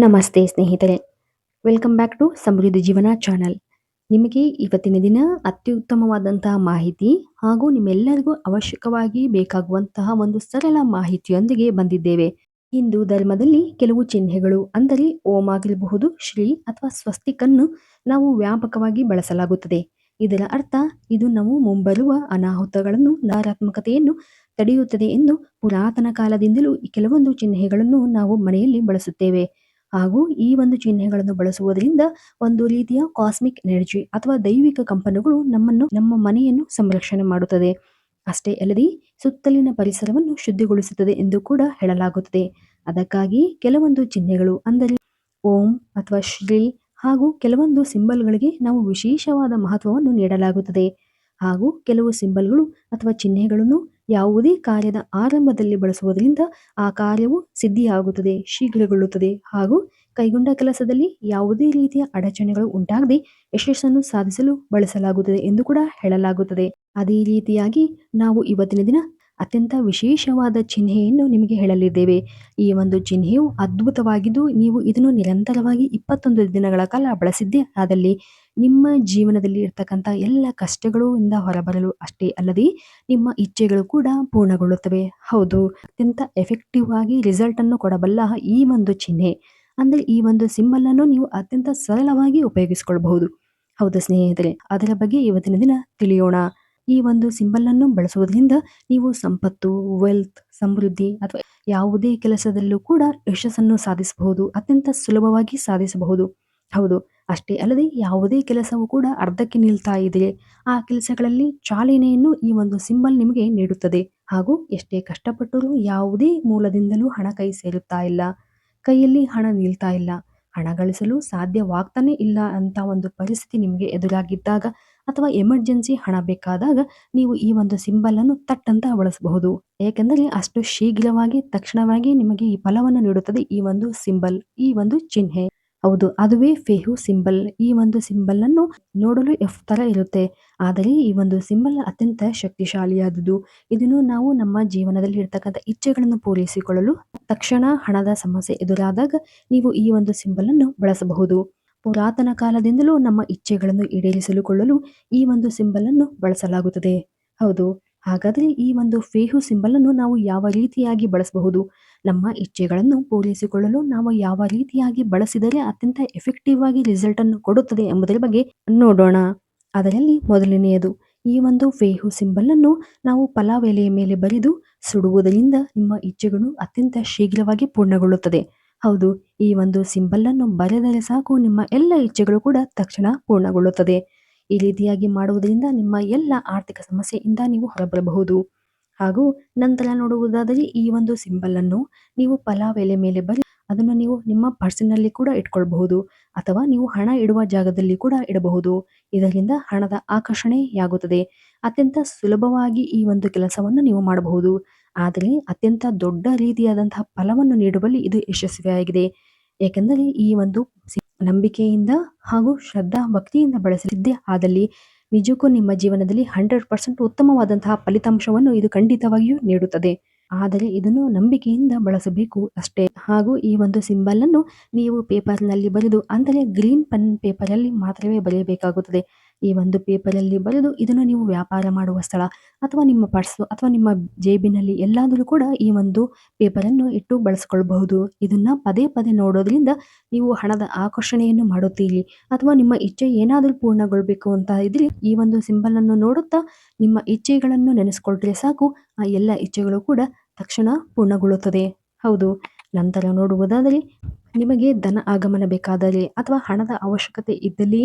ನಮಸ್ತೆ ಸ್ನೇಹಿತರೆ. Welcome back to ಸಮೃದ್ಧಿ ಜೀವನ ಚಾನಲ್ ನಿಮಗೆ ಇವತ್ತಿನ ದಿನ ಅತ್ಯುತ್ತಮವಾದಂತಹ ಮಾಹಿತಿ ಹಾಗೂ ನಿಮ್ಮೆಲ್ಲರಿಗೂ ಅವಶ್ಯಕವಾಗಿ ಬೇಕಾಗುವಂತಹ ಒಂದು ಸರಳ ಮಾಹಿತಿಯೊಂದಿಗೆ ಬಂದಿದ್ದೇವೆ. ಹಿಂದೂ ಧರ್ಮದಲ್ಲಿ ಕೆಲವು ಚಿಹ್ನೆಗಳು ಅಂದರೆ ಓಂ ಆಗಿರಬಹುದು, ಶ್ರೀ ಅಥವಾ ಸ್ವಸ್ತಿಕನ್ನು ನಾವು ವ್ಯಾಪಕವಾಗಿ ಬಳಸಲಾಗುತ್ತದೆ. ಇದರ ಅರ್ಥ ಇದು ನಾವು ಮುಂಬರುವ ಅನಾಹುತಗಳನ್ನು, ನಕಾರಾತ್ಮಕತೆಯನ್ನು ತಡೆಯುತ್ತದೆ ಎಂದು ಪುರಾತನ ಕಾಲದಿಂದಲೂ ಕೆಲವೊಂದು ಚಿಹ್ನೆಗಳನ್ನು ನಾವು ಮನೆಯಲ್ಲಿ ಬಳಸುತ್ತೇವೆ. ಹಾಗೂ ಈ ಒಂದು ಚಿಹ್ನೆಗಳನ್ನು ಬಳಸುವುದರಿಂದ ಒಂದು ರೀತಿಯ ಕಾಸ್ಮಿಕ್ ಎನರ್ಜಿ ಅಥವಾ ದೈವಿಕ ಕಂಪನಗಳು ನಮ್ಮನ್ನು, ನಮ್ಮ ಮನೆಯನ್ನು ಸಂರಕ್ಷಣೆ ಮಾಡುತ್ತದೆ. ಅಷ್ಟೇ ಅಲ್ಲದೆ ಸುತ್ತಲಿನ ಪರಿಸರವನ್ನು ಶುದ್ಧಿಗೊಳಿಸುತ್ತದೆ ಎಂದು ಕೂಡ ಹೇಳಲಾಗುತ್ತದೆ. ಅದಕ್ಕಾಗಿ ಕೆಲವೊಂದು ಚಿಹ್ನೆಗಳು ಅಂದರೆ ಓಂ ಅಥವಾ ಶ್ರೀ ಹಾಗೂ ಕೆಲವೊಂದು ಸಿಂಬಲ್ಗಳಿಗೆ ನಾವು ವಿಶೇಷವಾದ ಮಹತ್ವವನ್ನು ನೀಡಲಾಗುತ್ತದೆ. ಹಾಗೂ ಕೆಲವು ಸಿಂಬಲ್ಗಳು ಅಥವಾ ಚಿಹ್ನೆಗಳನ್ನು ಯಾವುದೇ ಕಾರ್ಯದ ಆರಂಭದಲ್ಲಿ ಬಳಸುವುದರಿಂದ ಆ ಕಾರ್ಯವು ಸಿದ್ಧಿಯಾಗುತ್ತದೆ, ಶೀಘ್ರಗೊಳ್ಳುತ್ತದೆ ಹಾಗೂ ಕೈಗೊಂಡ ಕೆಲಸದಲ್ಲಿ ಯಾವುದೇ ರೀತಿಯ ಅಡಚಣೆಗಳು ಉಂಟಾಗದೆ ಯಶಸ್ಸನ್ನು ಸಾಧಿಸಲು ಬಳಸಲಾಗುತ್ತದೆ ಎಂದು ಕೂಡ ಹೇಳಲಾಗುತ್ತದೆ. ಅದೇ ರೀತಿಯಾಗಿ ನಾವು ಇವತ್ತಿನ ದಿನ ಅತ್ಯಂತ ವಿಶೇಷವಾದ ಚಿಹ್ನೆಯನ್ನು ನಿಮಗೆ ಹೇಳಲಿದ್ದೇವೆ. ಈ ಒಂದು ಚಿಹ್ನೆಯು ಅದ್ಭುತವಾಗಿದ್ದು, ನೀವು ಇದನ್ನು ನಿರಂತರವಾಗಿ ಇಪ್ಪತ್ತೊಂದು ದಿನಗಳ ಕಾಲ ಬಳಸಿದ್ದೇ ಆದಲ್ಲಿ ನಿಮ್ಮ ಜೀವನದಲ್ಲಿ ಇರ್ತಕ್ಕಂಥ ಎಲ್ಲ ಕಷ್ಟಗಳು ಇಂದ ಹೊರಬರಲು ಅಷ್ಟೇ ಅಲ್ಲದೆ, ನಿಮ್ಮ ಇಚ್ಛೆಗಳು ಕೂಡ ಪೂರ್ಣಗೊಳ್ಳುತ್ತವೆ. ಹೌದು, ಅತ್ಯಂತ ಎಫೆಕ್ಟಿವ್ ಆಗಿ ರಿಸಲ್ಟ್ ಅನ್ನು ಕೊಡಬಲ್ಲ ಈ ಒಂದು ಚಿಹ್ನೆ. ಅಂದ್ರೆ ಈ ಒಂದು ಸಿಂಬಲ್ ಅನ್ನು ನೀವು ಅತ್ಯಂತ ಸರಳವಾಗಿ ಉಪಯೋಗಿಸಿಕೊಳ್ಳಬಹುದು ಹೌದು ಸ್ನೇಹಿತರೆ, ಅದರ ಬಗ್ಗೆ ಇವತ್ತಿನ ದಿನ ತಿಳಿಯೋಣ. ಈ ಒಂದು ಸಿಂಬಲ್ ಅನ್ನು ಬಳಸುವುದರಿಂದ ನೀವು ಸಂಪತ್ತು ವೆಲ್ತ್ ಸಮೃದ್ಧಿ ಅಥವಾ ಯಾವುದೇ ಕೆಲಸದಲ್ಲೂ ಕೂಡ ಯಶಸ್ಸನ್ನು ಸಾಧಿಸಬಹುದು, ಅತ್ಯಂತ ಸುಲಭವಾಗಿ ಸಾಧಿಸಬಹುದು. ಹೌದು, ಅಷ್ಟೇ ಅಲ್ಲದೆ ಯಾವುದೇ ಕೆಲಸವೂ ಕೂಡ ಅರ್ಧಕ್ಕೆ ನಿಲ್ತಾ ಇದೆ. ಆ ಕೆಲಸಗಳಲ್ಲಿ ಚಾಲನೆಯನ್ನು ಈ ಒಂದು ಸಿಂಬಲ್ ನಿಮಗೆ ನೀಡುತ್ತದೆ. ಹಾಗೂ ಎಷ್ಟೇ ಕಷ್ಟಪಟ್ಟರೂ ಯಾವುದೇ ಮೂಲದಿಂದಲೂ ಹಣ ಕೈ ಸೇರುತ್ತಾ ಇಲ್ಲ. ಕೈಯಲ್ಲಿ ಹಣ ನಿಲ್ತಾ ಇಲ್ಲ. ಹಣ ಗಳಿಸಲು ಸಾಧ್ಯವಾಗ್ತಾನೆ ಇಲ್ಲ ಅಂತ ಒಂದು ಪರಿಸ್ಥಿತಿ ನಿಮಗೆ ಎದುರಾಗಿದ್ದಾಗ ಅಥವಾ ಎಮರ್ಜೆನ್ಸಿ ಹಣ ಬೇಕಾದಾಗ ನೀವು ಈ ಒಂದು ಸಿಂಬಲ್ ಅನ್ನು ತಟ್ಟಂತ ಬಳಸಬಹುದು. ಏಕೆಂದರೆ ಅಷ್ಟು ಶೀಘ್ರವಾಗಿ ತಕ್ಷಣವಾಗಿ ನಿಮಗೆ ಈ ಫಲವನ್ನು ನೀಡುತ್ತದೆ ಈ ಒಂದು ಸಿಂಬಲ್, ಈ ಒಂದು ಚಿಹ್ನೆ. ಹೌದು, ಅದುವೇ ಫೇಹು ಸಿಂಬಲ್. ಈ ಒಂದು ಸಿಂಬಲ್ ಅನ್ನು ನೋಡಲು ಎಫ್ ತರ ಇರುತ್ತೆ. ಆದರೆ ಈ ಒಂದು ಸಿಂಬಲ್ ಅತ್ಯಂತ ಶಕ್ತಿಶಾಲಿಯಾದುದು. ಇದನ್ನು ನಾವು ನಮ್ಮ ಜೀವನದಲ್ಲಿ ಇರ್ತಕ್ಕಂಥ ಇಚ್ಛೆಗಳನ್ನು ಪೂರೈಸಿಕೊಳ್ಳಲು ತಕ್ಷಣ ಹಣದ ಸಮಸ್ಯೆ ಎದುರಾದಾಗ ನೀವು ಈ ಒಂದು ಸಿಂಬಲ್ ಅನ್ನು ಬಳಸಬಹುದು. ಪುರಾತನ ಕಾಲದಿಂದಲೂ ನಮ್ಮ ಇಚ್ಛೆಗಳನ್ನು ಈಡೇರಿಸಲುಕೊಳ್ಳಲು ಈ ಒಂದು ಸಿಂಬಲ್ ಅನ್ನು ಬಳಸಲಾಗುತ್ತದೆ. ಹೌದು, ಹಾಗಾದರೆ ಈ ಒಂದು ಫೇಹು ಸಿಂಬಲ್ ಅನ್ನು ನಾವು ಯಾವ ರೀತಿಯಾಗಿ ಬಳಸಬಹುದು? ನಮ್ಮ ಇಚ್ಛೆಗಳನ್ನು ಪೂರೈಸಿಕೊಳ್ಳಲು ನಾವು ಯಾವ ರೀತಿಯಾಗಿ ಬಳಸಿದರೆ ಅತ್ಯಂತ ಎಫೆಕ್ಟಿವ್ ಆಗಿ ರಿಸಲ್ಟ್ ಅನ್ನು ಕೊಡುತ್ತದೆ ಎಂಬುದರ ಬಗ್ಗೆ ನೋಡೋಣ. ಅದರಲ್ಲಿ ಮೊದಲನೆಯದು, ಈ ಒಂದು ಫೇಹು ಸಿಂಬಲ್ ಅನ್ನು ನಾವು ಪಲಾವ್ ಎಲೆಯ ಮೇಲೆ ಬರೆದು ಸುಡುವುದರಿಂದ ನಿಮ್ಮ ಇಚ್ಛೆಗಳು ಅತ್ಯಂತ ಶೀಘ್ರವಾಗಿ ಪೂರ್ಣಗೊಳ್ಳುತ್ತದೆ. ಹೌದು, ಈ ಒಂದು ಸಿಂಬಲ್ ಅನ್ನು ಬರೆದರೆ ಸಾಕು, ನಿಮ್ಮ ಎಲ್ಲ ಇಚ್ಛೆಗಳು ಕೂಡ ತಕ್ಷಣ ಪೂರ್ಣಗೊಳ್ಳುತ್ತದೆ. ಈ ರೀತಿಯಾಗಿ ಮಾಡುವುದರಿಂದ ನಿಮ್ಮ ಎಲ್ಲ ಆರ್ಥಿಕ ಸಮಸ್ಯೆಯಿಂದ ನೀವು ಹೊರಬರಬಹುದು. ಹಾಗೂ ನಂತರ ನೋಡುವುದಾದರೆ, ಈ ಒಂದು ಸಿಂಬಲ್ ಅನ್ನು ನೀವು ಪಲಾವ್ ಎಲೆ ಮೇಲೆ ಬರಿ ಅದನ್ನು ನೀವು ನಿಮ್ಮ ಪರ್ಸಿನಲ್ಲಿ ಕೂಡ ಇಟ್ಕೊಳ್ಬಹುದು, ಅಥವಾ ನೀವು ಹಣ ಇಡುವ ಜಾಗದಲ್ಲಿ ಕೂಡ ಇಡಬಹುದು. ಇದರಿಂದ ಹಣದ ಆಕರ್ಷಣೆಯಾಗುತ್ತದೆ. ಅತ್ಯಂತ ಸುಲಭವಾಗಿ ಈ ಒಂದು ಕೆಲಸವನ್ನು ನೀವು ಮಾಡಬಹುದು. ಆದರೆ ಅತ್ಯಂತ ದೊಡ್ಡ ರೀತಿಯಾದಂತಹ ಫಲವನ್ನು ನೀಡುವಲ್ಲಿ ಇದು ಯಶಸ್ವಿಯಾಗಿದೆ. ಏಕೆಂದರೆ ಈ ಒಂದು ನಂಬಿಕೆಯಿಂದ ಹಾಗೂ ಶ್ರದ್ಧಾ ಭಕ್ತಿಯಿಂದ ಬಳಸಲಿದ್ದೇ ಆದಲ್ಲಿ ನಿಜಕ್ಕೂ ನಿಮ್ಮ ಜೀವನದಲ್ಲಿ ಹಂಡ್ರೆಡ್ ಪರ್ಸೆಂಟ್ ಉತ್ತಮವಾದಂತಹ ಫಲಿತಾಂಶವನ್ನು ಇದು ಖಂಡಿತವಾಗಿಯೂ ನೀಡುತ್ತದೆ. ಆದರೆ ಇದನ್ನು ನಂಬಿಕೆಯಿಂದ ಬಳಸಬೇಕು ಅಷ್ಟೇ. ಹಾಗೂ ಈ ಒಂದು ಸಿಂಬಲ್ ಅನ್ನು ನೀವು ಪೇಪರ್ನಲ್ಲಿ ಬರೆದು ಅಂದರೆ ಗ್ರೀನ್ ಪೆನ್ ಪೇಪರಲ್ಲಿ ಮಾತ್ರವೇ ಬರೆಯಬೇಕಾಗುತ್ತದೆ. ಈ ಒಂದು ಪೇಪರಲ್ಲಿ ಬರೆದು ಇದನ್ನು ನೀವು ವ್ಯಾಪಾರ ಮಾಡುವ ಸ್ಥಳ ಅಥವಾ ನಿಮ್ಮ ಪರ್ಸು, ಅಥವಾ ನಿಮ್ಮ ಜೇಬಿನಲ್ಲಿ ಎಲ್ಲಾದರೂ ಕೂಡ ಈ ಒಂದು ಪೇಪರನ್ನು ಇಟ್ಟು ಬಳಸ್ಕೊಳ್ಬಹುದು. ಇದನ್ನು ಪದೇ ಪದೇ ನೋಡೋದ್ರಿಂದ ನೀವು ಹಣದ ಆಕರ್ಷಣೆಯನ್ನು ಮಾಡುತ್ತೀರಿ. ಅಥವಾ ನಿಮ್ಮ ಇಚ್ಛೆ ಏನಾದರೂ ಪೂರ್ಣಗೊಳ್ಬೇಕು ಅಂತ ಇದ್ರೆ, ಈ ಒಂದು ಸಿಂಬಲ್ ಅನ್ನು ನೋಡುತ್ತಾ ನಿಮ್ಮ ಇಚ್ಛೆಗಳನ್ನು ನೆನೆಸ್ಕೊಳ್ತರೆ ಸಾಕು, ಆ ಎಲ್ಲ ಇಚ್ಛೆಗಳು ಕೂಡ ತಕ್ಷಣ ಪೂರ್ಣಗೊಳ್ಳುತ್ತದೆ. ಹೌದು. ನಂತರ ನೋಡುವುದಾದರೆ, ನಿಮಗೆ ಧನ ಆಗಮನ ಬೇಕಾದರೆ ಅಥವಾ ಹಣದ ಅವಶ್ಯಕತೆ ಇದ್ದಲ್ಲಿ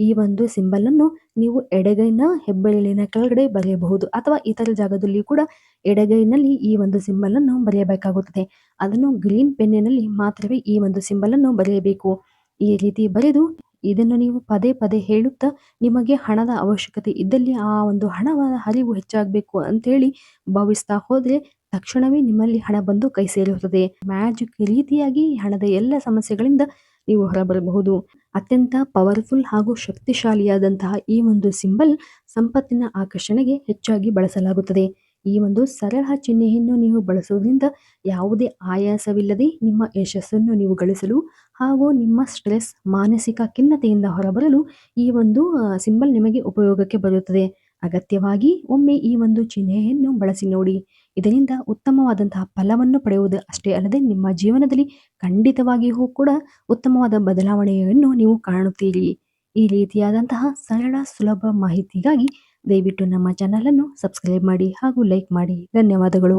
ಈ ಒಂದು ಸಿಂಬಲ್ ಅನ್ನು ನೀವು ಎಡಗೈನ ಹೆಬ್ಬೆರಳಿನ ಕೆಳಗಡೆ ಬರೆಯಬಹುದು. ಅಥವಾ ಇತರ ಜಾಗದಲ್ಲಿ ಕೂಡ ಎಡಗೈನಲ್ಲಿ ಈ ಒಂದು ಸಿಂಬಲ್ ಅನ್ನು ಬರೆಯಬೇಕಾಗುತ್ತದೆ. ಅದನ್ನು ಗ್ರೀನ್ ಪೆನ್ನಿನಲ್ಲಿ ಮಾತ್ರವೇ ಈ ಒಂದು ಸಿಂಬಲ್ ಅನ್ನು ಬರೆಯಬೇಕು. ಈ ರೀತಿ ಬರೆದು ಇದನ್ನು ನೀವು ಪದೇ ಪದೇ ಹೇಳುತ್ತಾ ನಿಮಗೆ ಹಣದ ಅವಶ್ಯಕತೆ ಇದ್ದಲ್ಲಿ ಆ ಒಂದು ಹಣದ ಹರಿವು ಹೆಚ್ಚಾಗಬೇಕು ಅಂತೇಳಿ ಭಾವಿಸ್ತಾ ಹೋದ್ರೆ ತಕ್ಷಣವೇ ನಿಮ್ಮಲ್ಲಿ ಹಣ ಬಂದು ಕೈ ಸೇರುತ್ತದೆ. ಮ್ಯಾಜಿಕ್ ರೀತಿಯಾಗಿ ಹಣದ ಎಲ್ಲ ಸಮಸ್ಯೆಗಳಿಂದ ನೀವು ಹೊರಬರಬಹುದು. ಅತ್ಯಂತ ಪವರ್ಫುಲ್ ಹಾಗೂ ಶಕ್ತಿಶಾಲಿಯಾದಂತಹ ಈ ಒಂದು ಸಿಂಬಲ್ ಸಂಪತ್ತಿನ ಆಕರ್ಷಣೆಗೆ ಹೆಚ್ಚಾಗಿ ಬಳಸಲಾಗುತ್ತದೆ. ಈ ಒಂದು ಸರಳ ಚಿಹ್ನೆಯನ್ನು ನೀವು ಬಳಸುವುದರಿಂದ ಯಾವುದೇ ಆಯಾಸವಿಲ್ಲದೆ ನಿಮ್ಮ ಯಶಸ್ಸನ್ನು ನೀವು ಗಳಿಸಲು ಹಾಗೂ ನಿಮ್ಮ ಸ್ಟ್ರೆಸ್ ಮಾನಸಿಕ ಖಿನ್ನತೆಯಿಂದ ಹೊರಬರಲು ಈ ಒಂದು ಸಿಂಬಲ್ ನಿಮಗೆ ಉಪಯೋಗಕ್ಕೆ ಬರುತ್ತದೆ. ಅಗತ್ಯವಾಗಿ ಒಮ್ಮೆ ಈ ಒಂದು ಚಿಹ್ನೆಯನ್ನು ಬಳಸಿ ನೋಡಿ. ಇದರಿಂದ ಉತ್ತಮವಾದಂತಹ ಫಲವನ್ನು ಪಡೆಯುವುದು ಅಷ್ಟೇ ಅಲ್ಲದೆ ನಿಮ್ಮ ಜೀವನದಲ್ಲಿ ಖಂಡಿತವಾಗಿಯೂ ಕೂಡ ಉತ್ತಮವಾದ ಬದಲಾವಣೆಯನ್ನು ನೀವು ಕಾಣುತ್ತೀರಿ. ಈ ರೀತಿಯಾದಂತಹ ಸರಳ ಸುಲಭ ಮಾಹಿತಿಗಾಗಿ ದಯವಿಟ್ಟು ನಮ್ಮ ಚಾನಲನ್ನು ಸಬ್ಸ್ಕ್ರೈಬ್ ಮಾಡಿ ಹಾಗೂ ಲೈಕ್ ಮಾಡಿ. ಧನ್ಯವಾದಗಳು.